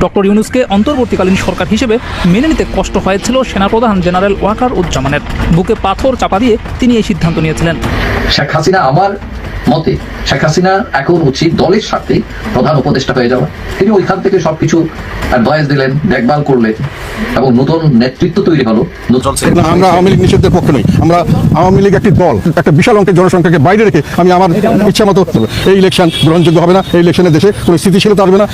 Doctor ইউনুসকে অন্তর্বর্তীকালীন সরকার হিসেবে মেনে নিতে কষ্ট হয়েছিল সেনাপ্রধান জেনারেল ওয়াকার উজ্জামানের। বুকে পাথর চাপা দিয়ে তিনি এই সিদ্ধান্ত নিয়েছিলেন। শেখ হাসিনা আমার মতে শেখ হাসিনা এখন উচিত দলের স্বার্থে প্রধান উপদেষ্টা হয়ে যাওয়া। তিনি ওইখান থেকে সবকিছু দয়াস দিলেন দেখভাল করলেন এবং নতুন নেতৃত্ব তৈরি হলো। আমরা আওয়ামী লীগ নিষিদ্ধের পক্ষে নই। আমরা আওয়ামী লীগ একটি দল একটা বিশাল অঙ্কের জনসংখ্যাকে বাইরে রেখে আমি আমার ইচ্ছা মতো এই ইলেকশন গ্রহণযোগ্য হবে না। এই ইলেকশনে দেশে কোনো স্থিতিশীলতা আসবে না।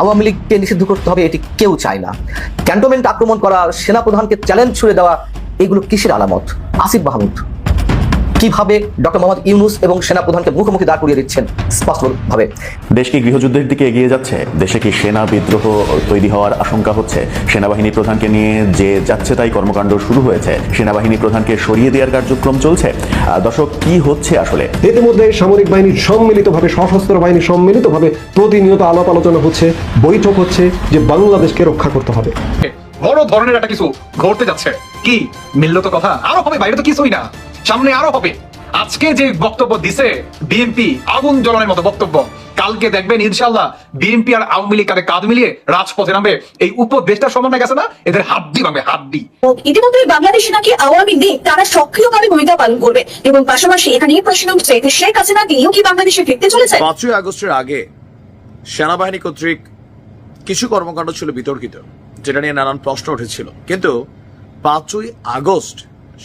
আওয়ামী লীগকে নিষিদ্ধ করতে হবে এটি কেউ চায় না। ক্যান্টনমেন্ট আক্রমণ করা, সেনাপ্রধানকে চ্যালেঞ্জ ছুড়ে দেওয়া, এগুলো কিসের আলামত? আসিফ মাহমুদ। কীভাবে ডক্টর মোহাম্মদ ইউনুস এবং সেনাপ্রধানকে মুখোমুখি দাঁড় করিয়ে দিচ্ছেন স্পষ্টভাবে? দেশ কি গৃহযুদ্ধের দিকে এগিয়ে যাচ্ছে? দেশে কি সেনা বিদ্রোহ তৈরি হওয়ার আশঙ্কা হচ্ছে? সেনাবাহিনী প্রধানকে নিয়ে যে যাচ্ছে তাই কর্মকাণ্ড শুরু হয়েছে। সেনাবাহিনী প্রধানকে সরিয়ে দেওয়ার কার্যক্রম চলছে। দর্শক কি হচ্ছে আসলে? ইতিমধ্যে সামরিক বাহিনী সম্মিলিতভাবে সশস্ত্র বাহিনী সম্মিলিতভাবে প্রতিনিয়ত আলাপ আলোচনা হচ্ছে বৈঠক হচ্ছে যে বাংলাদেশকে রক্ষা করতে হবে। বড় ধরনের একটা কিছু ঘটতে যাচ্ছে। কি? মিলল তো কথা? আরও হবে বাইরে তো কিছুই না। সামনে আরও হবে। আজকে যে বক্তব্য দিছে বিএনপি আগুন জ্বলানোর মতো বক্তব্য কালকে দেখবেন ইনশাল্লাহ বিএনপি আর আওয়ামী লীগ কাঁধে কাঁধ মিলিয়ে রাজপথে নামবে। এই উপদেশটা সমন্বয় গেছে না? এদের হাড্ডি ভাঙবে হাড্ডি। ইতিমধ্যে বাংলাদেশে নাকি আওয়ামী লীগ তারা সক্রিয়ভাবে ভূমিকা পালন করবে। এবং পাশাপাশি এখানে এই প্রশ্ন উঠছে যে শেখ হাসিনা তিনিও কি বাংলাদেশে ফিরতে চলেছে? পাঁচই আগস্টের আগে সেনাবাহিনী কর্তৃক কিছু কর্মকাণ্ড ছিল বিতর্কিত যেটা নিয়ে নানান প্রশ্ন উঠেছিল। কিন্তু পাঁচই আগস্ট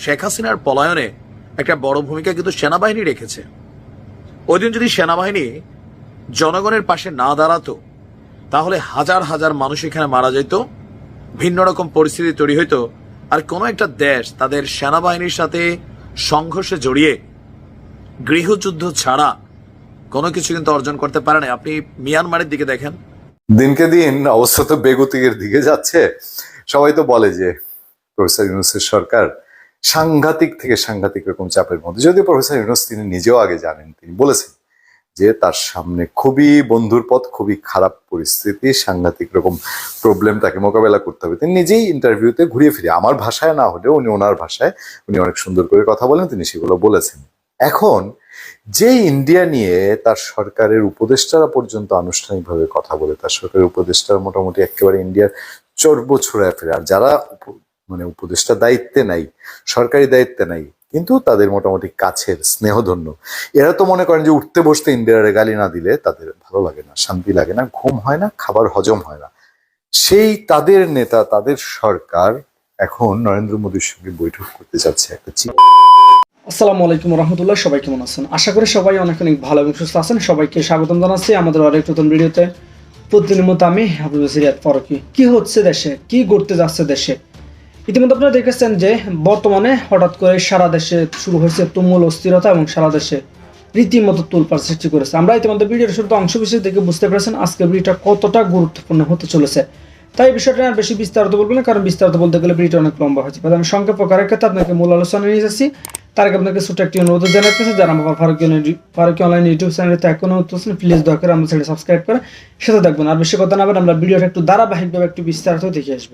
শেখ হাসিনার পলায়নে একটা বড় ভূমিকা কিন্তু সেনাবাহিনী রেখেছে। ওই দিন যদি সেনাবাহিনী জনগণের পাশে না দাঁড়াতো, তাহলে হাজার হাজার মানুষ এখানে মারা যেত, ভিন্ন রকম পরিস্থিতি তৈরি হইতো, আর কোনো একটা দেশ তাদের সেনাবাহিনীর সাথে সংঘর্ষে জড়িয়ে গৃহযুদ্ধ ছাড়া কোনো কিছু কিন্তু অর্জন করতে পারে না আপনি মিয়ানমারের দিকে দেখেন। দিনকে দিন অবস্থা তো বেগতিকের দিকে যাচ্ছে। সবাই তো বলে যে প্রফেসর ইউনুসের সরকার সাংঘাতিক থেকে সাংঘাতিক রকম চাপের মধ্যে। যদিও প্রফেসর ইউনুস তিনি নিজেও আগে জানেন, তিনি বলেছেন যে তার সামনে খুবই বন্ধুর পথ, খুবই খারাপ পরিস্থিতি, সাংঘাতিক রকম প্রবলেম তাকে মোকাবেলা করতে হবে। তিনি নিজেই ইন্টারভিউতে ঘুরিয়ে ফিরে আমার ভাষায় না হলেও উনি ওনার ভাষায় উনি অনেক সুন্দর করে কথা বলেন, তিনি সেগুলো বলেছেন। এখন যে ইন্ডিয়া নিয়ে তার সরকারের উপদেষ্টারা পর্যন্ত আনুষ্ঠানিকভাবে কথা বলে, তার সরকারের উপদেষ্টারা মোটামুটি একেবারে ইন্ডিয়ার চর্ব ছড়ায় ফেরে। আর যারা মানে উপদেষ্টা দায়িত্বে নাই, সরকারি দায়িত্বে নাই, কিন্তু তাদের মোটামুটি কাছের, স্নেহধন্য। এরা তো মনে করেন যে উঠতে বসতে ইন্ডিয়ার গালি না দিলে তাদের ভালো লাগে না, শান্তি লাগে না, ঘুম হয় না, খাবার হজম হয় না। সেই তাদের নেতা, তাদের সরকার এখন নরেন্দ্র মোদীর সঙ্গে বৈঠক করতে যাচ্ছে একটা আসসালামু আলাইকুম রহমতুল্লাহ, সবাই কেমন আছেন? আশা করি সবাই অনেক অনেক ভালো এবং সুস্থ আছেন। সবাইকে স্বাগতম জানাচ্ছি আমাদের আরেক নতুন ভিডিওতে। প্রতিদিনের মতো আমি হাবিব সিরিয়াত ফরকি। কি হচ্ছে দেশে? কি ঘটতে যাচ্ছে দেশে? ইতিমধ্যে আপনারা দেখেছেন যে বর্তমানে হঠাৎ করে সারা দেশে শুরু হয়েছে তুমুল অস্থিরতা এবং সারা দেশে রীতিমতো তুলপার সৃষ্টি করেছে। আমরা ইতিমধ্যে ভিডিওর শুরুতে অংশ বিশেষ দেখে বুঝতে পেরেছেন আজকের ভিডিওটা কতটা গুরুত্বপূর্ণ হতে চলেছে। তাই বিষয়টা আর বেশি বিস্তারিত বলব না, কারণ বিস্তারিত বলতে গেলে ভিডিওটা অনেক লম্বা হয়েছে আমি সংক্ষেপ করার ক্ষেত্রে আপনাকে মূল আলোচনা নিয়ে যাচ্ছি তার আগে আপনাকে ছোট একটি অনুরোধ জানাতেছে যারা আমার ফারুকি ফারুকি অনলাইন ইউটিউব চ্যানেলতে এখনও হচ্ছেন প্লিজ দয়া করে আমার চ্যানেল সাবস্ক্রাইব করে সাথে দেখবেন আর বেশি কথা না বলে আমরা ভিডিওটা একটু ধারাবাহিকভাবে একটু বিস্তারিত দেখে আসব।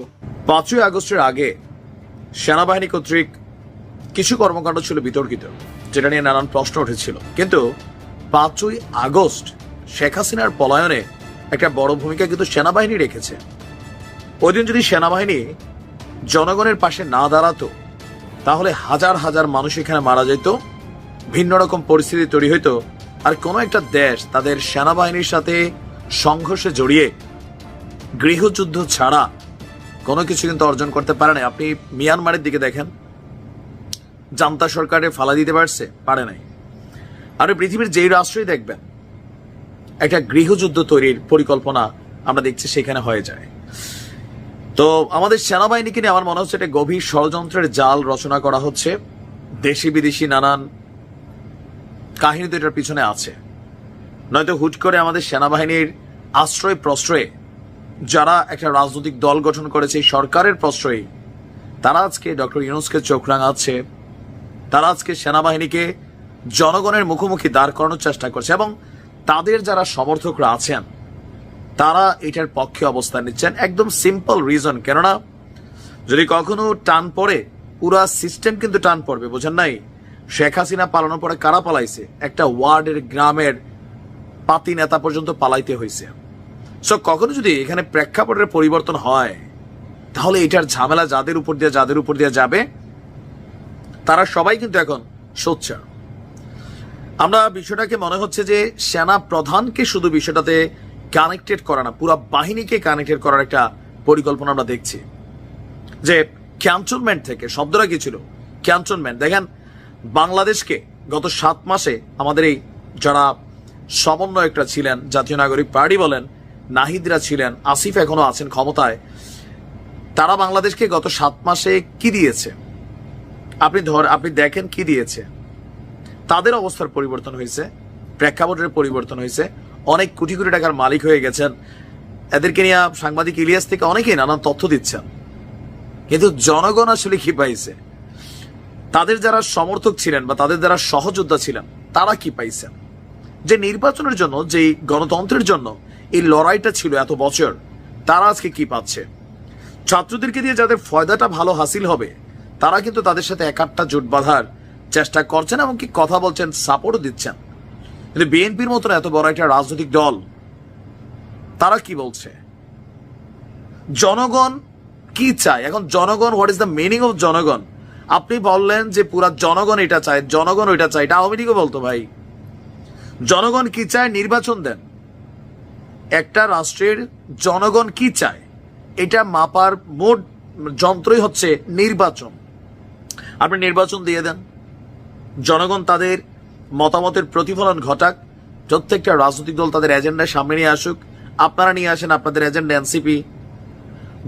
পাঁচই আগস্টের আগে সেনাবাহিনী কর্তৃক কিছু কর্মকাণ্ড ছিল বিতর্কিত, যেটা নিয়ে নানান প্রশ্ন উঠেছিল। কিন্তু পাঁচই আগস্ট শেখ হাসিনার পলায়নে একটা বড় ভূমিকা কিন্তু সেনাবাহিনী রেখেছে। ওই দিন যদি সেনাবাহিনী জনগণের পাশে না দাঁড়াতো তাহলে হাজার হাজার মানুষ এখানে মারা যেত, ভিন্ন রকম পরিস্থিতি তৈরি হইতো, আর কোনো একটা দেশ তাদের সেনাবাহিনীর সাথে সংঘর্ষে জড়িয়ে গৃহযুদ্ধ ছাড়া কোনো কিছু কিন্তু অর্জন করতে পারে না আপনি মিয়ানমারের দিকে দেখেন, জান্তা সরকারে ফালা দিতে পারছে, পারে নাই। আর পৃথিবীর যেই রাষ্ট্রই দেখবেন, একটা গৃহযুদ্ধ তৈরির পরিকল্পনা আমরা দেখছি সেখানে হয়ে যায়। তো আমাদের সেনাবাহিনীকে নিয়ে আমার মনে হচ্ছে একটা গভীর ষড়যন্ত্রের জাল রচনা করা হচ্ছে। দেশি বিদেশি নানান কাহিনী তো এটার পিছনে আছে। নয়তো হুট করে আমাদের সেনাবাহিনীর আশ্রয় প্রশ্রয়ে যারা একটা রাজনৈতিক দল গঠন করেছে সরকারের প্রশ্রয়ে তারা আজকে ডক্টর ইউনুসকে চোখ রাঙাচ্ছে। তারা আজকে সেনাবাহিনীকে জনগণের মুখোমুখি দাঁড় করানোর চেষ্টা করছে এবং তাদের যারা সমর্থকরা আছেন তারা এটার পক্ষে অবস্থান নিচ্ছেন একদম সিম্পল রিজন কেননা, যদি কখনো টান পড়ে, পুরা সিস্টেম কিন্তু টান পড়বে, বোঝেন নাই? শেখ হাসিনা পালানোর পরে কারা পালাইছে? একটা ওয়ার্ডের গ্রামের পাতি নেতা পর্যন্ত পালাইতে হয়েছে সো কখনো যদি এখানে প্রেক্ষাপটের পরিবর্তন হয়, তাহলে এটার ঝামেলা যাদের উপর দিয়ে, যাদের উপর দিয়ে যাবে, তারা সবাই কিন্তু এখন সোচ্চার। আমরা বিষয়টাকে মনে হচ্ছে যে সেনা প্রধানকে শুধু বিষয়টাতে কানেক্টেড করা না, পুরো বাহিনীকে কানেক্টেড করার একটা পরিকল্পনা আমরা দেখছি। যে ক্যান্টনমেন্ট থেকে, শব্দটা কি ছিল? ক্যান্টনমেন্ট দেখেন, বাংলাদেশকে গত সাত মাসে আমাদের এই যারা সমন্বয়করা ছিলেন, জাতীয় নাগরিক পার্টি বলেন, নাহিদরা ছিলেন, আসিফ এখনও আছেন ক্ষমতায়, তারা বাংলাদেশকে গত সাত মাসে কি দিয়েছে? আপনি ধর, আপনি দেখেন কি দিয়েছে। তাদের অবস্থার পরিবর্তন হয়েছে, প্রেক্ষাপটের পরিবর্তন হয়েছে অনেক কোটি কোটি টাকার মালিক হয়ে গেছেন। এদেরকে নিয়ে সাংবাদিক ইলিয়াস থেকে অনেকেই নানান তথ্য দিচ্ছেন। কিন্তু জনগণ আসলে কি পাইছে? তাদের যারা সমর্থক ছিলেন বা তাদের যারা সহযোদ্ধা ছিলেন, তারা কি পাইছেন যে নির্বাচনের জন্য যে গণতন্ত্রের জন্য এই লড়াইটা ছিল এত বছর, তারা আজকে কি পাচ্ছে? ছাত্রদেরকে দিয়ে যাদের ফয়দাটা ভালো হাসিল হবে, তারা কিন্তু তাদের সাথে একাট্টা জোট বাঁধার চেষ্টা করছেন এমনকি কথা বলছেন সাপোর্টও দিচ্ছেন। কিন্তু বিএনপির মতন এত বড় একটা রাজনৈতিক দল? তারা কি বলছে? জনগণ কি চায়? এখন জনগণ what is the meaning of জনগণ? আপনি বললেন যে পুরা জনগণ এটা চায়, জনগণ ওইটা চায়, এটা আওয়ামী লীগও বলতো ভাই। জনগণ কি চায়? নির্বাচন দেন। একটা রাষ্ট্রের জনগণ কি চায়? এটা মাপার মোট যন্ত্রই হচ্ছে নির্বাচন। আপনি নির্বাচন দিয়ে দেন। জনগণ তাদের মতামতের প্রতিফলন ঘটাক। প্রত্যেকটা রাজনৈতিক দল তাদের এজেন্ডা সামনে নিয়ে আসুক। আপনারা নিয়ে আসেন আপনাদের এজেন্ডা এনসিপি।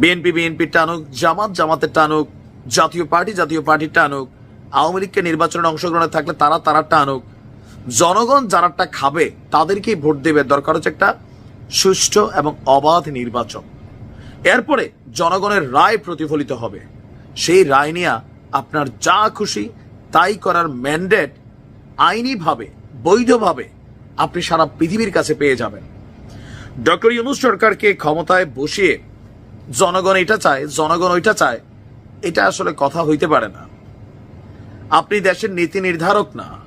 বিএনপি, বিএনপির টানুক, জামাত জামাতের টানুক, জাতীয় পার্টি জাতীয় পার্টির টানুক, আওয়ামী লীগকে নির্বাচনে অংশগ্রহণে থাকলে তারা তারা টানুক। জনগণ যারাটা খাবে তাদেরকেই ভোট দেবে। দরকার হচ্ছে একটা সুষ্ঠু এবং অবাধ নির্বাচন। এরপরে জনগণের রায় প্রতিফলিত হবে। সেই রায় নিয়ে আপনার যা খুশি তাই করার ম্যান্ডেট আইনিভাবে, বৈধভাবে আপনি সারা পৃথিবীর কাছে পেয়ে যাবেন। ডক্টর ইউনুস সরকারকে ক্ষমতায় বসিয়ে জনগণ এটা চায়, জনগণ ওইটা চায়, এটা আসলে কথা হইতে পারে না। আপনি দেশের নীতি নির্ধারক না।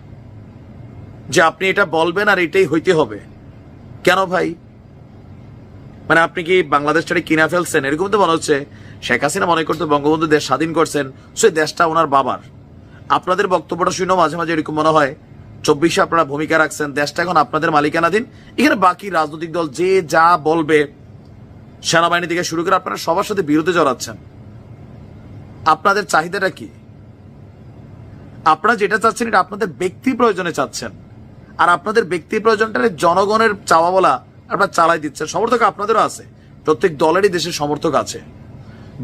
যে আপনি এটা বলবেন আর এটাই হইতে হবে। কেন ভাই? মানে আপনি কি বাংলাদেশটাকে কিনা ফেলছেন? এরকম তো মনে হচ্ছে শেখ হাসিনা মনে করতো বঙ্গবন্ধু দেশ স্বাধীন করছেন সেই দেশটা ওনার বাবার। আপনাদের বক্তব্যটা শুনেও মাঝে মাঝে এরকম মনে হয়, চব্বিশে আপনারা ভূমিকা রাখছেন, দেশটা এখন আপনাদের মালিকানাধীন। এখানে বাকি রাজনৈতিক দল যে যা বলবে, সেনাবাহিনী থেকে শুরু করে আপনারা সবার সাথে বিরোধে জড়াচ্ছেন। আপনাদের চাহিদাটা কি? আপনারা যেটা চাচ্ছেন এটা আপনাদের ব্যক্তি প্রয়োজনে চাচ্ছেন। আর আপনাদের ব্যক্তি প্রয়োজনটা জনগণের চাওয়া বলা আপনারা চালাই দিচ্ছেন। সমর্থক আপনাদেরও আছে। প্রত্যেক দলেরই দেশের সমর্থক আছে।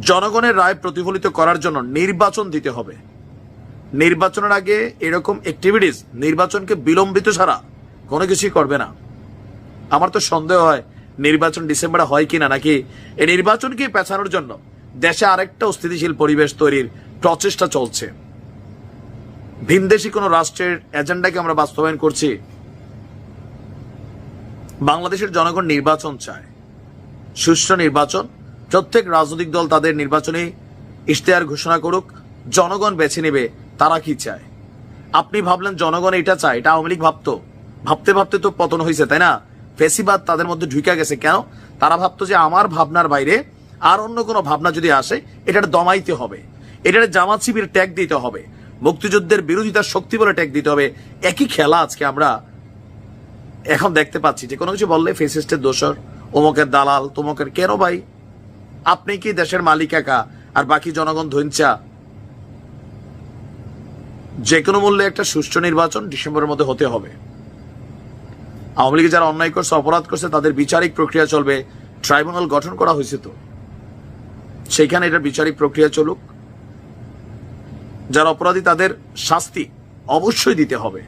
জনগণের রায় প্রতিফলিত করার জন্য নির্বাচন দিতে হবে। নির্বাচনের আগে এরকম অ্যাক্টিভিটিস নির্বাচনকে বিলম্বিত ছাড়া কোনো কিছুই করবে না। আমার তো সন্দেহ হয় নির্বাচন ডিসেম্বরে হয় কিনা, নাকি এই নির্বাচনকে পেছানোর জন্য দেশে আরেকটা অস্থিতিশীল পরিবেশ তৈরির প্রচেষ্টা চলছে। ভিনদেশি কোনো রাষ্ট্রের এজেন্ডাকে আমরা বাস্তবায়ন করছি। বাংলাদেশের জনগণ নির্বাচন চায়। সুষ্ঠু নির্বাচন, প্রত্যেক রাজনৈতিক দল তাদের নির্বাচনী ইশতেহার ঘোষণা করুক, জনগণ বেছে নেবে তারা কি চায়? আপনি ভাবলেন জনগণ এটা চায়, এটা আওয়ামী লীগ ভাবতো। ভাবতে ভাবতে তো পতন হয়েছে তাই না? ফেসিবাদ তাদের মধ্যে ঢুকে গেছে কেন? তারা ভাবতো যে আমার ভাবনার বাইরে আর অন্য কোনো ভাবনা যদি আসে এটা দমাইতে হবে। এটা জামাত শিবির ট্যাগ দিতে হবে। মুক্তিযুদ্ধের বিরোধিতার শক্তি বলে ট্যাগ দিতে হবে। একই খেলা আজকে আমরা এখন দেখতে পাচ্ছি যে কোনো কিছু বললে ফেসিস্টের দোষর, অমুকের দালাল, তোমকের কেন ভাই? আপনি কি দেশের মালিক একা? আর বাকি জনগণ ধৈঞ্চা যে কোনো মূল্যে একটা সুষ্ঠু নির্বাচন ডিসেম্বরের মধ্যে হতে হবে। আওয়ামী লীগে যারা অন্যায় করছে, অপরাধ করছে, তাদের বিচারিক প্রক্রিয়া চলবে। ট্রাইব্যুনাল গঠন করা হয়েছে তো। সেইখানে এটা বিচারিক প্রক্রিয়া চলুক। যারা অপরাধী, তাদের শাস্তি অবশ্যই দিতে হবে।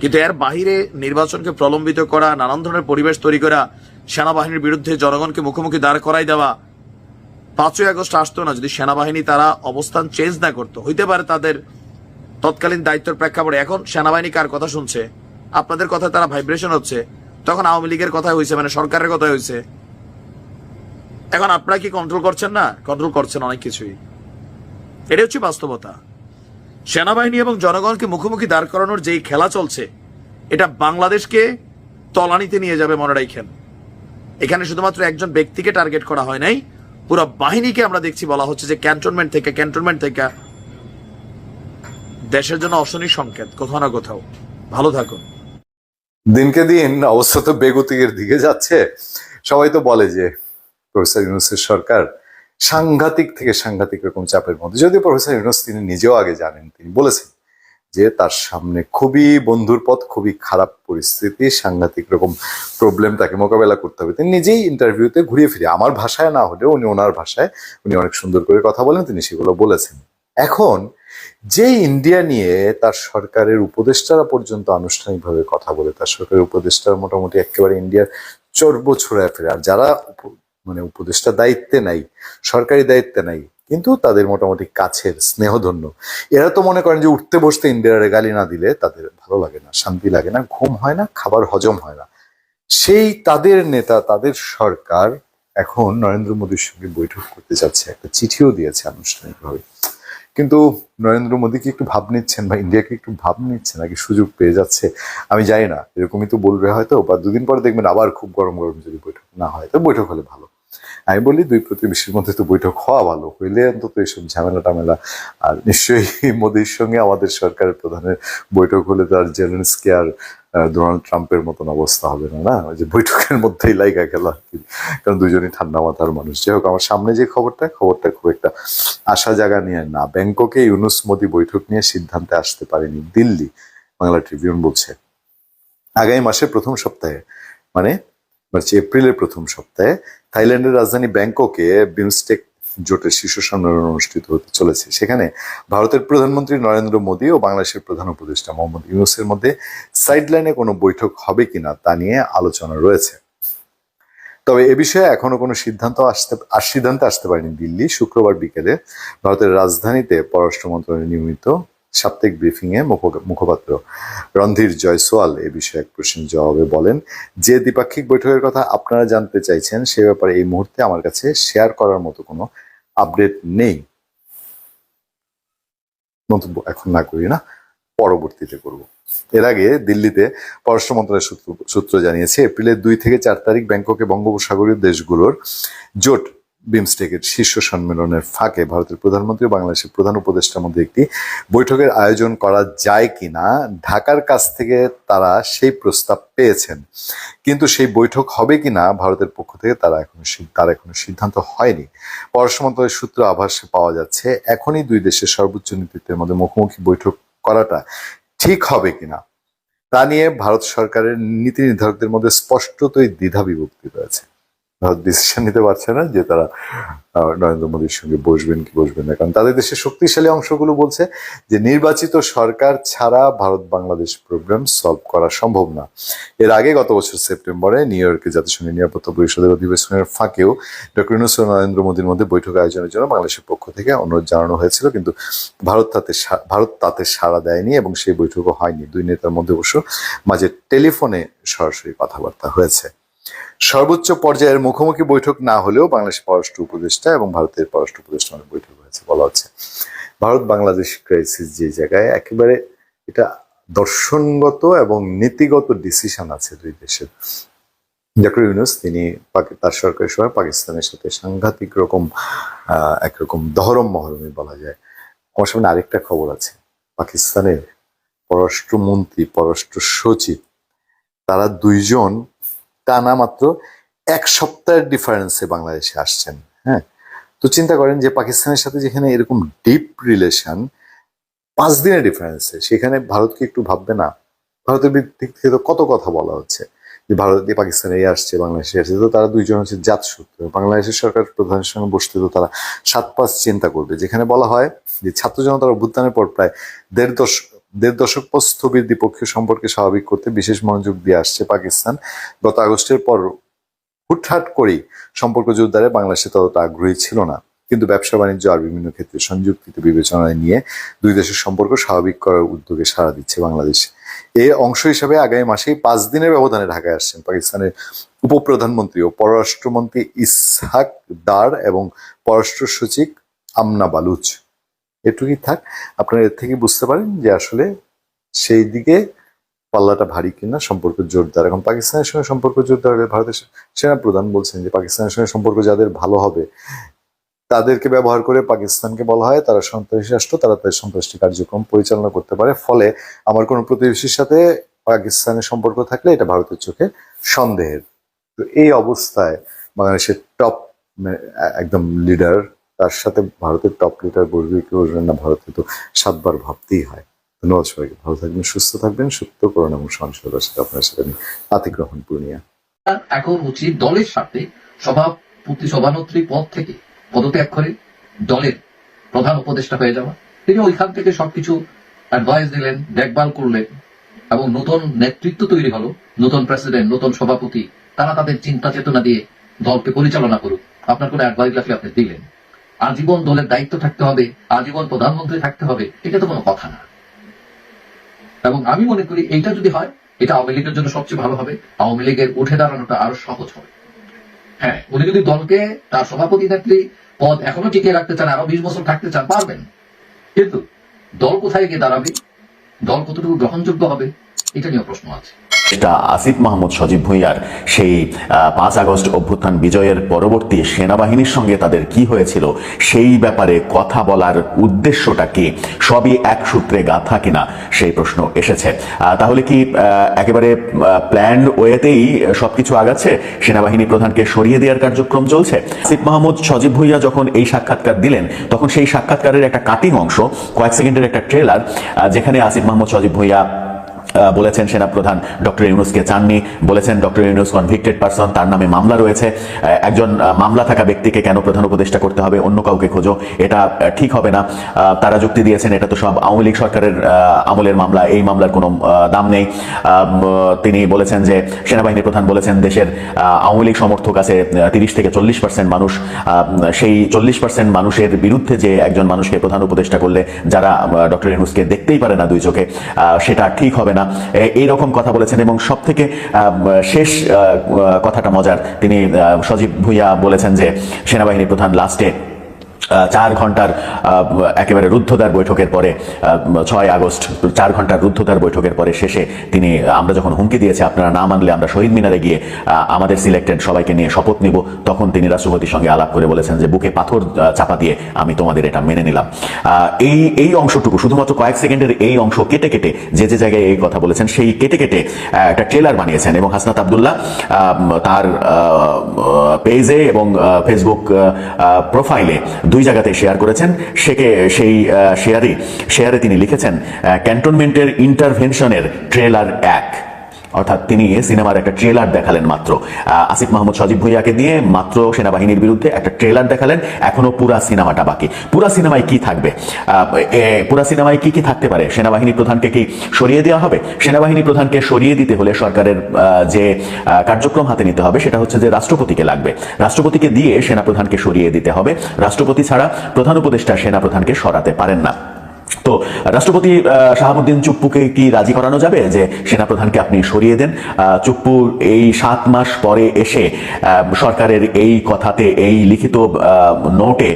কিন্তু এর বাহিরে নির্বাচনকে প্রলম্বিত করা, নানান ধরনের পরিবেশ তৈরি করা, সেনাবাহিনীর বিরুদ্ধে জনগণকে মুখোমুখি দাঁড় করাই দেওয়া, পাঁচই আগস্ট আসতো না যদি সেনাবাহিনী তারা অবস্থান চেঞ্জ না করতো। হইতে পারে তাদের তৎকালীন দায়িত্বের প্রেক্ষাপটে এখন সেনাবাহিনী কার কথা শুনছে? আপনাদের কথা তারা ভাইব্রেশন হচ্ছে। তখন আওয়ামী লীগের কথা হয়েছে মানে সরকারের কথা হয়েছে এখন আপনারা কি কন্ট্রোল করছেন না? কন্ট্রোল করছেন অনেক কিছুই। এটা হচ্ছে বাস্তবতা। সেনাবাহিনী এবং জনগণকে মুখোমুখি দাঁড় করানোর যেই খেলা চলছে, এটা বাংলাদেশকে তলানিতে নিয়ে যাবে মনে রাখেন। এখানে শুধুমাত্র একজন ব্যক্তিকে টার্গেট করা হয় নাই, পুরো বাহিনীকে আমরা দেখছি বলা হচ্ছে যে ক্যান্টনমেন্ট থেকে ক্যান্টনমেন্ট থেকে দেশের জন্য অশনি সংকেত, কোথাও না কোথাও। ভালো থাকুন। দিনকে দিন অবস্থা তো বেগতিকের দিকে যাচ্ছে। সবাই তো বলে যে প্রফেসর ইউনুসের সরকার সাংঘাতিক থেকে সাংঘাতিক রকম চাপের মধ্যে। যদিও প্রফেসর ইউনুস তিনি নিজেও আগে জানেন, তিনি বলেছেন যে তার সামনে খুবই বন্ধুর পথ, খুবই খারাপ পরিস্থিতি, সাংঘাতিক রকম প্রবলেম তাকে মোকাবেলা করতে হবে। তিনি নিজেই ইন্টারভিউতে ঘুরিয়ে ফিরে আমার ভাষায় না হলেও উনি ওনার ভাষায় উনি অনেক সুন্দর করে কথা বলেন, তিনি সেগুলো বলেছেন। এখন যে ইন্ডিয়া নিয়ে তার সরকারের উপদেষ্টারা পর্যন্ত আনুষ্ঠানিকভাবে কথা বলে, তার সরকারের উপদেষ্টারা মোটামুটি একেবারে ইন্ডিয়ার চর্ব ছড়ায় ফেরে আর যারা মানে উপদেষ্টা দায়িত্বে নাই, সরকারি দায়িত্বে নাই, কিন্তু তাদের মোটামুটি কাছের, স্নেহধন্য, এরা তো মনে করেন যে উঠতে বসতে ইন্ডিয়ার গালি না দিলে তাদের ভালো লাগে না, শান্তি লাগে না, ঘুম হয় না, খাবার হজম হয় না। সেই তাদের নেতা, তাদের সরকার এখন নরেন্দ্র মোদীর সঙ্গে বৈঠক করতে যাচ্ছে, একটা চিঠিও দিয়েছে আনুষ্ঠানিকভাবে। কিন্তু নরেন্দ্র মোদী কি একটু ভাব নিচ্ছেন বা ইন্ডিয়াকে একটু ভাব নিচ্ছেন নাকি সুযোগ পেয়ে যাচ্ছে? আমি জানি না, এরকমই তো বলবে হয়তো, বা দুদিন পরে দেখবেন আবার খুব গরম গরম যদি বৈঠক না হয়, তো বৈঠক হলে ভালো। আমি বলি দুই প্রতিবেশীর মধ্যে তো বৈঠক হওয়া ভালো, হইলে অন্তত এইসব ঝামেলা টামেলা আর নিশ্চয়ই মোদীর সঙ্গে আমাদের সরকারের প্রধানের বৈঠক হলে তো আর জেলেন্সকি আর ডোনাল্ড ট্রাম্পের মতন অবস্থা হবে না না? যে বৈঠকের মধ্যেই লাইগা গেল আর কি। কারণ দুজনই ঠান্ডা মাথার মানুষ। যাই হোক, আমার সামনে যে খবরটা খবরটা খুব একটা আশা জায়গা নিয়ে না। ব্যাংককে ইউনুস মোদী বৈঠক নিয়ে সিদ্ধান্তে আসতে পারেনি দিল্লি, বাংলা ট্রিবিউন বলছে। আগামী মাসের প্রথম সপ্তাহে মানে মার্চ, এপ্রিলের প্রথম সপ্তাহে থাইল্যান্ডের রাজধানী ব্যাংককে বিমস্টেক জোটের শীর্ষ সম্মেলন অনুষ্ঠিত হতে চলেছে। সেখানে ভারতের প্রধানমন্ত্রী নরেন্দ্র মোদী ও বাংলাদেশের প্রধান উপদেষ্টা মোহাম্মদ ইউনুসের মধ্যে সাইডলাইনে কোনো বৈঠক হবে কিনা তা নিয়ে আলোচনা রয়েছে। তবে এ বিষয়ে এখনও কোনো সিদ্ধান্ত আসতে, সিদ্ধান্তে আসতে পারেনি দিল্লি। শুক্রবার বিকেলে ভারতের রাজধানীতে পররাষ্ট্র মন্ত্রণালয়ে নিয়মিত সাপ্তাহিক ব্রিফিং এ মুখ- মুখপাত্র রণধীর জয়সওয়াল এ বিষয়ে এক প্রশ্নের জবাবে বলেন, যে দ্বিপাক্ষিক বৈঠকের কথা আপনারা জানতে চাইছেন, সে ব্যাপারে এই মুহূর্তে আমার কাছে শেয়ার করার মতো কোনো আপডেট নেই। মন্তব্য এখন না করি না, পরবর্তীতে করব। এর আগে দিল্লিতে পররাষ্ট্র মন্ত্রণালয়ের সূত্র সূত্র জানিয়েছে, এপ্রিলের দুই থেকে চার তারিখ ব্যাংককে বঙ্গোপসাগরীয় দেশগুলোর জোট বিমস্টেকের শীর্ষ সম্মেলনের ফাঁকে ভারতের প্রধানমন্ত্রী বাংলাদেশের প্রধান উপদেষ্টার মধ্যে একটি বৈঠকের আয়োজন করা যায় কিনা, ঢাকার কাছ থেকে তারা সেই প্রস্তাব পেয়েছেন। কিন্তু সেই বৈঠক হবে কিনা ভারতের পক্ষ থেকে তারা এখনও তার এখনও সিদ্ধান্ত হয়নি। পররাষ্ট্র মন্ত্রণালয়ের সূত্র আভাসে পাওয়া যাচ্ছে, এখনই দুই দেশের সর্বোচ্চ নেতৃত্বের মধ্যে মুখোমুখি বৈঠক করাটা ঠিক হবে কিনা, তা নিয়ে ভারত সরকারের নীতি নির্ধারকদের মধ্যে স্পষ্টতই দ্বিধা বিভক্তি রয়েছে। ডিসিশন নিতে পারছে না যে তারা নরেন্দ্র মোদীর সঙ্গে বসবেন কি বসবেন না। কারণ তাদের দেশের শক্তিশালী অংশগুলো বলছে যে নির্বাচিত সরকার ছাড়া ভারত বাংলাদেশ প্রবলেম সলভ করা সম্ভব না। এর আগে গত বছর সেপ্টেম্বরে নিউ ইয়র্কে জাতিসংঘের নিরাপত্তা পরিষদের অধিবেশনের ফাঁকেও ডক্টর ইউনুস নরেন্দ্র মোদীর মধ্যে বৈঠক আয়োজনের জন্য বাংলাদেশের পক্ষ থেকে অনুরোধ জানানো হয়েছিল, কিন্তু ভারত তাতে ভারত তাতে সাড়া দেয়নি এবং সেই বৈঠকও হয়নি। দুই নেতার মধ্যে অবশ্য মাঝে টেলিফোনে সরাসরি কথাবার্তা হয়েছে। সর্বোচ্চ পর্যায়ের মুখোমুখি বৈঠক না হলেও বাংলাদেশের পররাষ্ট্র উপদেষ্টা এবং ভারতের পররাষ্ট্র উপদেষ্টা বৈঠক হয়েছে বলা হচ্ছে। ভারত, বাংলাদেশ ক্রাইসিস যে জায়গায় একেবারে এটা দর্শনগত এবং নীতিগত ডিসিশন আছে দুই দেশের। ডক্টর ইউনুস, তিনি তার সরকারের সময় পাকিস্তানের সাথে সাংঘাতিক রকম একরকম দহরম মহরমই বলা যায়। আমার সামনে আরেকটা খবর আছে। পাকিস্তানের পররাষ্ট্রমন্ত্রী, পররাষ্ট্র সচিব, তারা দুইজন টানা মাত্র এক সপ্তাহের ডিফারেন্সে বাংলাদেশে আসছেন হ্যাঁ? তো চিন্তা করেন যে পাকিস্তানের সাথে যেখানে এরকম ডিপ রিলেশন পাঁচ দিনের ডিফারেন্সে সেখানে ভারতকে একটু ভাববে না। ভারতের দিক থেকে তো কত কথা বলা হচ্ছে যে ভারত পাকিস্তানে আসছে, বাংলাদেশে আসছে, তো তারা দুইজন হচ্ছে জাত সূত্র বাংলাদেশের সরকার প্রধানের সঙ্গে বসতে তো তারা সাত পাঁচ চিন্তা করবে। যেখানে বলা হয় যে ছাত্র জনতার অভ্যুত্থানের পর প্রায় দেড় দশক দেড় দশক পর স্থবির দ্বিপক্ষীয় সম্পর্কে স্বাভাবিক করতে বিশেষ মনোযোগ দিয়ে আসছে পাকিস্তান। গত আগস্টের পর হুটহাট করেই সম্পর্ক জোরদারে বাংলাদেশে ততটা আগ্রহী ছিল না। কিন্তু ব্যবসা বাণিজ্য আর বিভিন্ন ক্ষেত্রে সংযুক্তিতে বিবেচনায় নিয়ে দুই দেশের সম্পর্ক স্বাভাবিক করার উদ্যোগে সাড়া দিচ্ছে বাংলাদেশ। এর অংশ হিসাবে আগামী মাসেই পাঁচ দিনের ব্যবধানে ঢাকায় আসছেন পাকিস্তানের উপপ্রধানমন্ত্রী ও পররাষ্ট্রমন্ত্রী ইসহাক দার এবং পররাষ্ট্র সচিব আমনা বালুচ। এটুকুই থাক। আপনারা এর থেকে বুঝতে পারেন যে আসলে সেই দিকে পাল্লাটা ভারী কিনা, সম্পর্ক জোরদার। এখন পাকিস্তানের সঙ্গে সম্পর্ক জোরদার হলে ভারতের সেনা প্রধান বলছেন যে পাকিস্তানের সঙ্গে সম্পর্ক যাদের ভালো হবে, তাদেরকে ব্যবহার করে পাকিস্তানকে বলা হয়, তারা সন্ত্রাসী রাষ্ট্র, তারা তাদের সন্ত্রাসী কার্যক্রম পরিচালনা করতে পারে। ফলে আমার কোনো প্রতিবেশীর সাথে পাকিস্তানের সম্পর্ক থাকলে এটা ভারতের চোখে সন্দেহের। তো এই অবস্থায় বাংলাদেশের টপ একদম লিডার তার সাথে ভারতের টপ লিডার বলবে কি বলবেন না, ভারতে তো সাতবার ভাবতেই হয়। ধন্যবাদ সবাইকে, ভালো থাকবেন, সুস্থ থাকবেন, সত্য করুন এবং সহনশীলতার সাথে আপনার সাথে আমি রহমান পূর্ণিয়া। এখন উচিত দলের স্বার্থে সভাপতি সভানেত্রী পদ থেকে পদত্যাগ করে দলের প্রধান উপদেষ্টা হয়ে যাওয়া। তিনি ওইখান থেকে সবকিছু অ্যাডভাইস দিলেন, দেখভাল করলেন এবং নতুন নেতৃত্ব তৈরি হলো, নতুন প্রেসিডেন্ট নতুন সভাপতি, তারা তাদের চিন্তা চেতনা দিয়ে দলকে পরিচালনা করুক। আপনার কোনো অ্যাডভাইস লাগলে আপনি দিলেন। আজীবন দলের দায়িত্ব থাকতে হবে, আজীবন প্রধানমন্ত্রী থাকতে হবে, এটা তো কোনো কথা না। এবং আমি মনে করি এইটা যদি হয়, এটা আওয়ামী লীগের জন্য সবচেয়ে ভালো হবে, আওয়ামী লীগের উঠে দাঁড়ানোটা আরও সহজ হবে। হ্যাঁ উনি যদি দলকে, তার সভাপতি, নেত্রী পদ এখনও টিকিয়ে রাখতে চান, আরও বিশ বছর থাকতে চান, পারবেন। কিন্তু দল কোথায় গিয়ে দাঁড়াবে? দল কতটুকু গ্রহণযোগ্য হবে? এটা নিয়ে প্রশ্ন আছে। এটা আসিফ মাহমুদ সজীব ভুঁইয়ার। সেই পাঁচ আগস্ট অভ্যুত্থান বিজয়ের পরবর্তী সেনাবাহিনীর সঙ্গে তাদের কি হয়েছিল, সেই ব্যাপারে কথা বলার উদ্দেশ্যটা কি, সবই এক সূত্রে গাথা কিনা, সেই প্রশ্ন এসেছে। তাহলে কি একেবারে প্ল্যান ওয়েতেই সবকিছু আগাচ্ছে? সেনাবাহিনী প্রধানকে সরিয়ে দেওয়ার কার্যক্রম চলছে? আসিফ মাহমুদ সজীব ভুঁইয়া যখন এই সাক্ষাৎকার দিলেন, তখন সেই সাক্ষাৎকারের একটা কাটিং অংশ, কয়েক সেকেন্ডের একটা ট্রেলার যেখানে আসিফ মাহমুদ সজীব ভুঁইয়া বলেছেন সেনাপ্রধান ডক্টর ইউনুসকে চাননি। বলেছেন ডক্টর ইউনুস কনভিক্টেড পারসন তার নামে মামলা রয়েছে। একজন মামলা থাকা ব্যক্তিকে কেন প্রধান উপদেষ্টা করতে হবে? অন্য কাউকে খোঁজো। এটা ঠিক হবে না। তারা যুক্তি দিয়েছেন, এটা তো সব আওয়ামী লীগ সরকারের আমলের মামলা। এই মামলার কোনো দাম নেই। তিনি বলেছেন যে, সেনাবাহিনী প্রধান বলেছেন দেশের আওয়ামী লীগ সমর্থক আছে তিরিশ থেকে চল্লিশ পার্সেন্ট মানুষ। সেই চল্লিশ পার্সেন্ট মানুষের বিরুদ্ধে যে একজন মানুষকে প্রধান উপদেষ্টা করলে, যারা ডক্টর ইউনুসকে দেখতেই পারে না দুই চোখে সেটা ঠিক হবে না। এ- এইরকম কথা বলেছেন এবং সব থেকে শেষ কথাটা মজার। তিনি সজীব ভুইয়া বলেছেন যে সেনাবাহিনী প্রধান লাস্টে চার ঘণ্টার একেবারে রুদ্ধদ্বার বৈঠকের পরে ছয় আগস্ট, চার ঘণ্টার রুদ্ধদ্বার বৈঠকের পরে শেষে তিনি, আমরা যখন হুমকি দিয়েছে, আপনারা না মানলে আমরা শহীদ মিনারে গিয়ে আমাদের সিলেক্টেড সবাইকে নিয়ে শপথ নিব, তখন তিনি রাষ্ট্রপতির সঙ্গে আলাপ করে বলেছেন যে বুকে পাথর চাপা দিয়ে আমি তোমাদের এটা মেনে নিলাম। এই এই অংশটুকু, শুধুমাত্র কয়েক সেকেন্ডের এই অংশ কেটে কেটে, যে যে জায়গায় এই কথা বলেছেন, সেই কেটে কেটে একটা ট্রেলার বানিয়েছেন এবং হাসনাত আবদুল্লাহ তার পেজে এবং ফেসবুক প্রোফাইলে দুই জায়গাতে শেয়ার করেছেন। সেকে সেই শেয়ারে শেয়ারে তিনি লিখেছেন ক্যান্টনমেন্টের ইন্টারভেনশনের ট্রেলার এক। অর্থাৎ তিনি সিনেমার একটা ট্রেলার দেখালেন মাত্র। আসিফ মাহমুদ সজীব ভুইয়াকে দিয়ে মাত্র সেনাবাহিনীর বিরুদ্ধে একটা ট্রেলার দেখালেন। এখনও পুরা সিনেমাটা বাকি। পুরা সিনেমায় কি থাকবে? পুরা সিনেমায় কি কি থাকতে পারে? সেনাবাহিনী প্রধানকে কি সরিয়ে দেওয়া হবে? সেনাবাহিনী প্রধানকে সরিয়ে দিতে হলে সরকারের যে কার্যক্রম হাতে নিতে হবে সেটা হচ্ছে যে রাষ্ট্রপতিকে লাগবে। রাষ্ট্রপতিকে দিয়ে সেনাপ্রধানকে সরিয়ে দিতে হবে। রাষ্ট্রপতি ছাড়া প্রধান উপদেষ্টা সেনাপ্রধানকে সরাতে পারেন না। তো রাষ্ট্রপতি শাহাবুদ্দিন চুপ্পুকে কি রাজি করানো যাবে যে সেনাপ্রধানকে আপনি সরিয়ে দেন? চুপ্পু, এই সাত মাস পরে এসে সরকারের এই কথাতে, এই লিখিত নোটে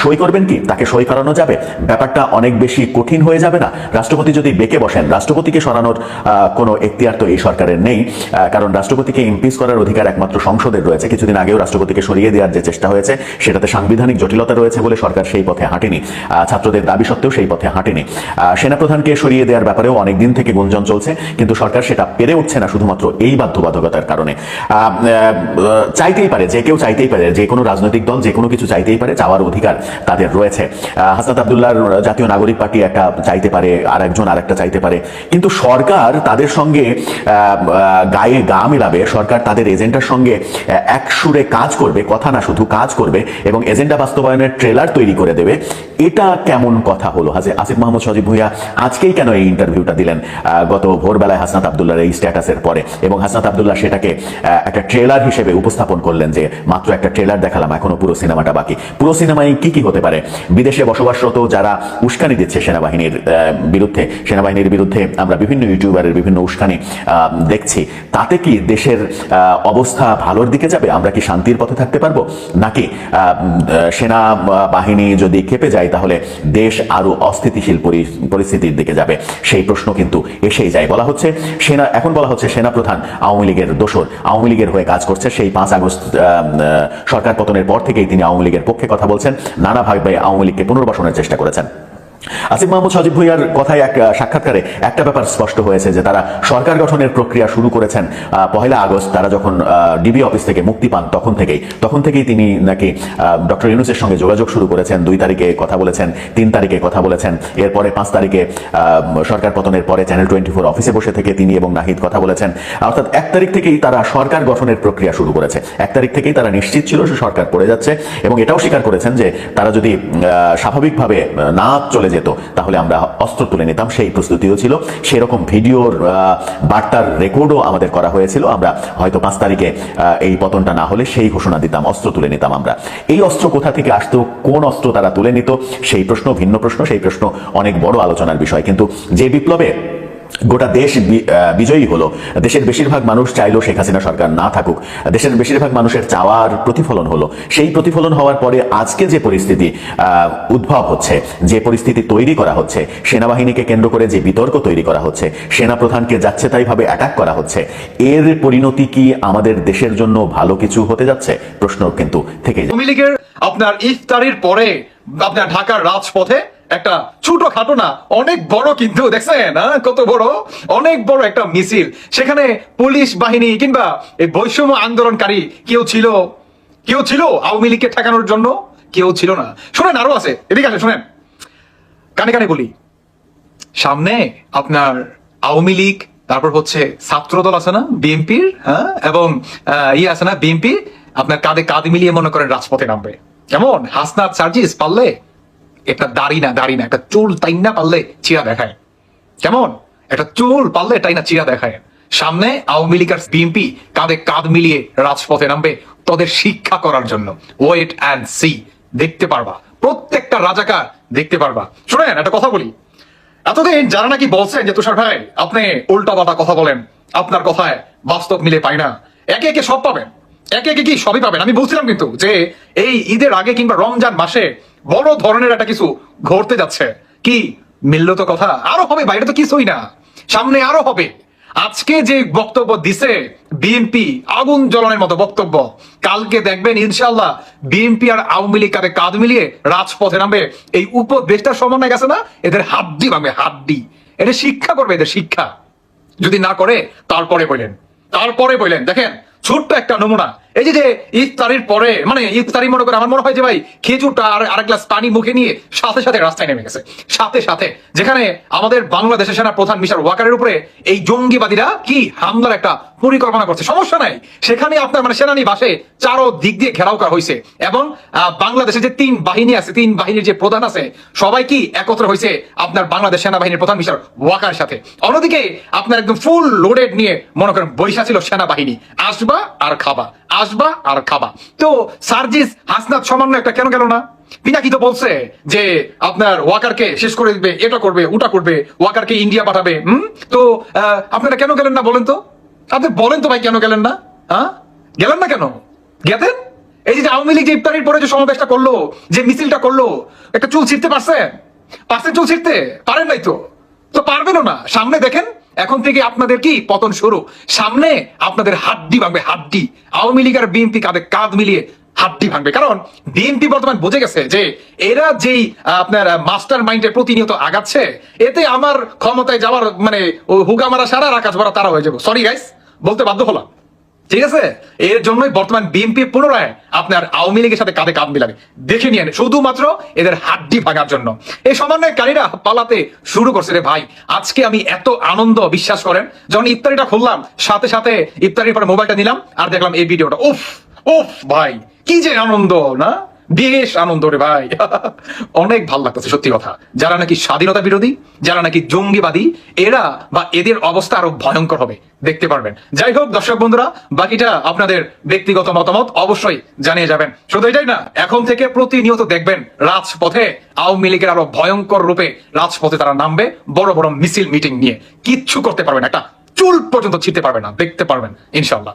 সই করবেন কি? তাকে সই করানো যাবে? ব্যাপারটা অনেক বেশি কঠিন হয়ে যাবে না? রাষ্ট্রপতি যদি বেঁকে বসেন, রাষ্ট্রপতিকে সরানোর কোনো এখতিয়ার তো এই সরকারের নেই। কারণ রাষ্ট্রপতিকে ইমপিচ করার অধিকার একমাত্র সংসদের রয়েছে। কিছুদিন আগেও রাষ্ট্রপতিকে সরিয়ে দেওয়ার যে চেষ্টা হয়েছে, সেটাতে সাংবিধানিক জটিলতা রয়েছে বলে সরকার সেই পথে হাঁটেনি। ছাত্রদের দাবি সত্ত্বেও সেই পথে হাঁটেনি। আহ, সেনাপ্রধানকে সরিয়ে দেওয়ার ব্যাপারেও অনেক দিন থেকে গুঞ্জন চলছে কিন্তু সরকার সেটা পেরে উঠছে না শুধুমাত্র এই বাধ্যবাধকতার কারণে। চাইতেই পারে যে কেউ চাইতেই পারে যে কোনো রাজনৈতিক দল যে কোনো কিছু চাইতেই পারে চাওয়ার অধিকার তাদের রয়েছে। হাসনাত আবদুল্লাহর জাতীয় নাগরিক পার্টি একটা চাইতে পারে আর একজন আর একটা চাইতে পারে। কিন্তু সরকার তাদের সঙ্গে গায়ে গা মিলাবে সরকার তাদের এজেন্ডার সঙ্গে এক সুরে কাজ করবে কথা না শুধু কাজ করবে এবং এজেন্ডা বাস্তবায়নের ট্রেলার তৈরি করে দেবে। এটা কেমন কথা হলো হাজে আসিফ মাহমুদ সজীব ভুইয়া আজকেই কেন এই ইন্টারভিউটা দিলেন? গত ভোরবেলায় হাসনাত আবদুল্লাহর এই স্ট্যাটাসের পরে। এবং হাসনাত আবদুল্লাহ সেটাকে একটা ট্রেলার হিসেবে উপস্থাপন করলেন যে, মাত্র একটা ট্রেলার দেখালাম, এখনও পুরো সিনেমাটা বাকি। পুরো সিনেমায় কি কি হতে পারে? বিদেশে বসবাসরত যারা উস্কানি দিচ্ছে সেনাবাহিনীর বিরুদ্ধে সেনাবাহিনীর বিরুদ্ধে আমরা বিভিন্ন ইউটিউবারের বিভিন্ন উস্কানি দেখছি। তাতে কি দেশের অবস্থা ভালোর দিকে যাবে? আমরা কি শান্তির পথে থাকতে পারব? নাকি সেনা বাহিনী যদি খেপে যায়, তাহলে দেশ আরও অস্থিতিশীল পরি- পরিস্থিতির দিকে যাবে। সেই প্রশ্ন কিন্তু এসেই যায়। বলা হচ্ছে, সেনা, এখন বলা হচ্ছে সেনা প্রধান আওয়ামী লীগের দোষর। আওয়ামী লীগের হয়ে কাজ করছে। সেই পাঁচ আগস্ট সরকার পতনের পর থেকেই তিনি আওয়ামী লীগের পক্ষে কথা বলছেন। নানাভাবে আওয়ামী লীগকে পুনর্বাসনের চেষ্টা করেছেন। আসিফ মাহমুদ সজীব ভুইয়ার কথায় এক সাক্ষাৎকারে একটা ব্যাপার স্পষ্ট হয়েছে যে তারা সরকার গঠনের প্রক্রিয়া শুরু করেছেন পহেলা আগস্ট। তারা যখন ডিবি অফিস থেকে মুক্তি পান তখন থেকেই তখন থেকেই তিনি নাকি ডক্টর ইউনুসের সঙ্গে যোগাযোগ শুরু করেছেন, দুই তারিখে কথা বলেছেন, তিন তারিখে কথা বলেছেন। এরপরে পাঁচ তারিখে সরকার পতনের পরে চ্যানেল টোয়েন্টি ফোর অফিসে বসে থেকে তিনি এবং নাহিদ কথা বলেছেন। অর্থাৎ এক তারিখ থেকেই তারা সরকার গঠনের প্রক্রিয়া শুরু করেছে। এক তারিখ থেকেই তারা নিশ্চিত ছিল যে সরকার পড়ে যাচ্ছে এবং এটাও স্বীকার করেছেন যে তারা যদি স্বাভাবিকভাবে না চলে যেত। তাহলে আমরা অস্ত্র তুলে নিতাম, সেই প্রস্তুতিও ছিল। সেরকম ভিডিওর বার্তার রেকর্ডও আমাদের করা হয়েছিল। আমরা হয়তো পাঁচ তারিখে এই পতনটা না হলে সেই ঘোষণা দিতাম, অস্ত্র তুলে নিতাম আমরা। এই অস্ত্র কোথা থেকে আসতো, কোন অস্ত্র তারা তুলে নিত, সেই প্রশ্ন, ভিন্ন প্রশ্ন, সেই প্রশ্ন অনেক বড় আলোচনার বিষয়। কিন্তু যে বিপ্লবে গোটা দেশ বিজয়ী হলো। দেশের বেশিরভাগ মানুষ চাইলেও শেখ হাসিনা সরকার না থাকুক। দেশের বেশিরভাগ মানুষের চাওয়ার প্রতিফলন হলো। সেই প্রতিফলন হওয়ার পরে আজকে যে পরিস্থিতি উদ্ভব হচ্ছে, যে পরিস্থিতি তৈরি করা হচ্ছে, সেনাবাহিনীকে কেন্দ্র করে যে বিতর্ক তৈরি করা হচ্ছে সেনা প্রধানকে যাচ্ছে তাই ভাবে অ্যাটাক করা হচ্ছে, এর পরিণতি কি আমাদের দেশের জন্য ভালো কিছু হতে যাচ্ছে? প্রশ্ন কিন্তু যায়। আপনার ইফতারির পরে আপনার ঢাকার রাজপথে একটা ছোট খাটো না অনেক বড় কিন্তু, দেখছেন? হ্যাঁ? কত বড়? অনেক বড় একটা মিছিল। সেখানে পুলিশ বাহিনী কিংবা এই বৈষম্য আন্দোলনকারী কেউ ছিল? কেউ ছিল আওয়ামী লীগকে ঠেকানোর জন্য? কেউ ছিল না। শুনেন, আরও আছে। এদিকে আসে শুনেন। কানে কানে বলি। সামনে আপনার আওয়ামী লীগ, তারপর হচ্ছে ছাত্রদল আছে না? বিএনপির হ্যাঁ? এবং ইয়ে আছে না? বিএনপি? আপনার কাঁধে কাঁধ মিলিয়ে মনে করেন রাজপথে নামবে। কেমন? হাসনাত সার্জিস পারলে? একটা দাড়ি না দাড়ি না একটা চুল তাই না পারলে চিরা দেখায়। কেমন? একটা চুল পারলে তাই না চিরা দেখায়। সামনে আওয়ামী লীগ আর বিএনপি কাঁধে কাঁধ মিলিয়ে রাজপথে নামবে তোদের শিক্ষা করার জন্য। ওয়েট অ্যান্ড সি দেখতে পারবা। প্রত্যেকটা রাজাকার দেখতে পারবা। শোনেন, একটা কথা বলি। এতদিন যারা নাকি বলছেন যে, তুষার ভাই, আপনি উল্টা পাল্টা কথা বলেন। আপনার কথায় বাস্তব মিলে পাই না। একে একে সব পাবেন। একে একে কি সবই পাবেন? আমি বলছিলাম কিন্তু যে, এই ঈদের আগে কিংবা রমজান মাসে বড় ধরনের একটা কিছু ঘটতে যাচ্ছে। কি? মিলল তো কথা। আরও হবে, বাইরে তো কিছুই না। সামনে আরও হবে। আজকে যে বক্তব্য দিছে বিএনপি আগুন জ্বলনের মতো বক্তব্য। কালকে দেখবেন ইনশাল্লাহ বিএনপি আর আওয়ামী লীগ কাঁধে কাঁধ মিলিয়ে রাজপথে নামবে। এই উপদেশটার সমন্বয় গেছে না? এদের হাড্ডি ভাঙবে, হাড্ডি। এটা শিক্ষা করবে এদের শিক্ষা। যদি না করে, তারপরে বললেন তারপরে বললেন দেখেন, ছোট্ট একটা নমুনা। এই যে যে ইফতারির পরে মানে ইফতারি মনে করে আমার মনে হয় যে ভাই খেজুরটা আর আরেক গ্লাস পানি মুখে নিয়ে সাথে সাথে রাস্তায় নেমে গেছে। সাথে সাথে যেখানে আমাদের বাংলাদেশের সেনা প্রধান মিস্টার ওয়াকারের উপরে এই জঙ্গিবাদীরা কি হামলার একটা পরিকল্পনা করছে? সমস্যা নাই। সেখানে আপনার মানে সেনানি বাসে চারো দিক দিয়ে ঘেরাও করা হয়েছে এবং আহ, বাংলাদেশে যে তিন বাহিনী আছে তিন বাহিনীর যে প্রধান আছে সবাই কি একত্র হয়েছে আপনার বাংলাদেশ সেনাবাহিনীর প্রধান মিস্টার ওয়াকার সাথে? অন্যদিকে আপনার একদম ফুল লোডেড নিয়ে মনে করেন বৈশা ছিল সেনাবাহিনী আসবা আর খাবা। আসবা আর খাবা। তো সার্জিস হাসনাত সামান্য একটা কেন গেল না? পিনাকি তো বলছে যে আপনার ওয়াকারকে শেষ করে দিবে, এটা করবে, ওটা করবে, ওয়াকারকে ইন্ডিয়া পাঠাবে, হুম? তো আপনারা কেন গেলেন না বলেন তো? আপনি বলেন তো ভাই কেন গেলেন না? হ্যাঁ? গেলেন না কেন? গেতেন এই যে আওয়ামী লীগ যে ইফতারির পরে যে সমাবেশটা করল, যে মিছিলটা করল, একটা চুল ছিঁড়তে পারছে পারছেন চুল ছিঁড়তে? পারেন নাই তো? তো পারবেনও না। সামনে দেখেন এখন থেকে আপনাদের কি? পতন শুরু। সামনে আপনাদের হাড্ডি ভাঙবে, হাড্ডি। আওয়ামী লীগ আর বিএনপি কাঁধে কাঁধ মিলিয়ে হাড্ডি ভাঙবে। কারণ বিএনপি বর্তমান বুঝে গেছে যে এরা যেই আপনার মাস্টার মাইন্ডে প্রতিনিয়ত আগাচ্ছে, এতে আমার ক্ষমতায় যাওয়ার মানে হুগামারা হুগা মারা সারা আকাশ ভরা তারা হয়ে যাব। সরি গাইস বলতে বাধ্য হলাম। ঠিক আছে? এর জন্যই বর্তমান বিএনপি পুনরায় আপনার আওয়ামী লীগের সাথে কাঁধে কাঁধ মিলাবে। দেখে নিয়ে শুধুমাত্র এদের হাড্ডি ভাঙার জন্য। এই সমন্বয়কারীরা পালাতে শুরু করছে রে ভাই। আজকে আমি এত আনন্দ বিশ্বাস করেন, যখন ইফতারিটা খুললাম, সাথে সাথে ইফতারির পরে মোবাইলটা নিলাম, আর দেখলাম এই ভিডিওটা। উফ উফ ভাই, কি যে আনন্দ, না? বেশ আনন্দ রে ভাই। অনেক ভালো লাগতেছে, সত্যি কথা। যারা নাকি স্বাধীনতা বিরোধী, যারা নাকি জঙ্গিবাদী, এরা বা এদের অবস্থা আরও ভয়ঙ্কর হবে, দেখতে পারবেন। যাই হোক, দর্শক বন্ধুরা, বাকিটা আপনাদের ব্যক্তিগত মতামত অবশ্যই জানিয়ে যাবেন। শুধু এটাই না, এখন থেকে প্রতিনিয়ত দেখবেন রাজপথে আওয়ামী লীগের আরও ভয়ঙ্কর রূপে রাজপথে তারা নামবে, বড় বড় মিছিল মিটিং নিয়ে। কিচ্ছু করতে পারবেন একটা চুল পর্যন্ত ছিঁড়তে পারবে না, দেখতে পারবেন ইনশাল্লাহ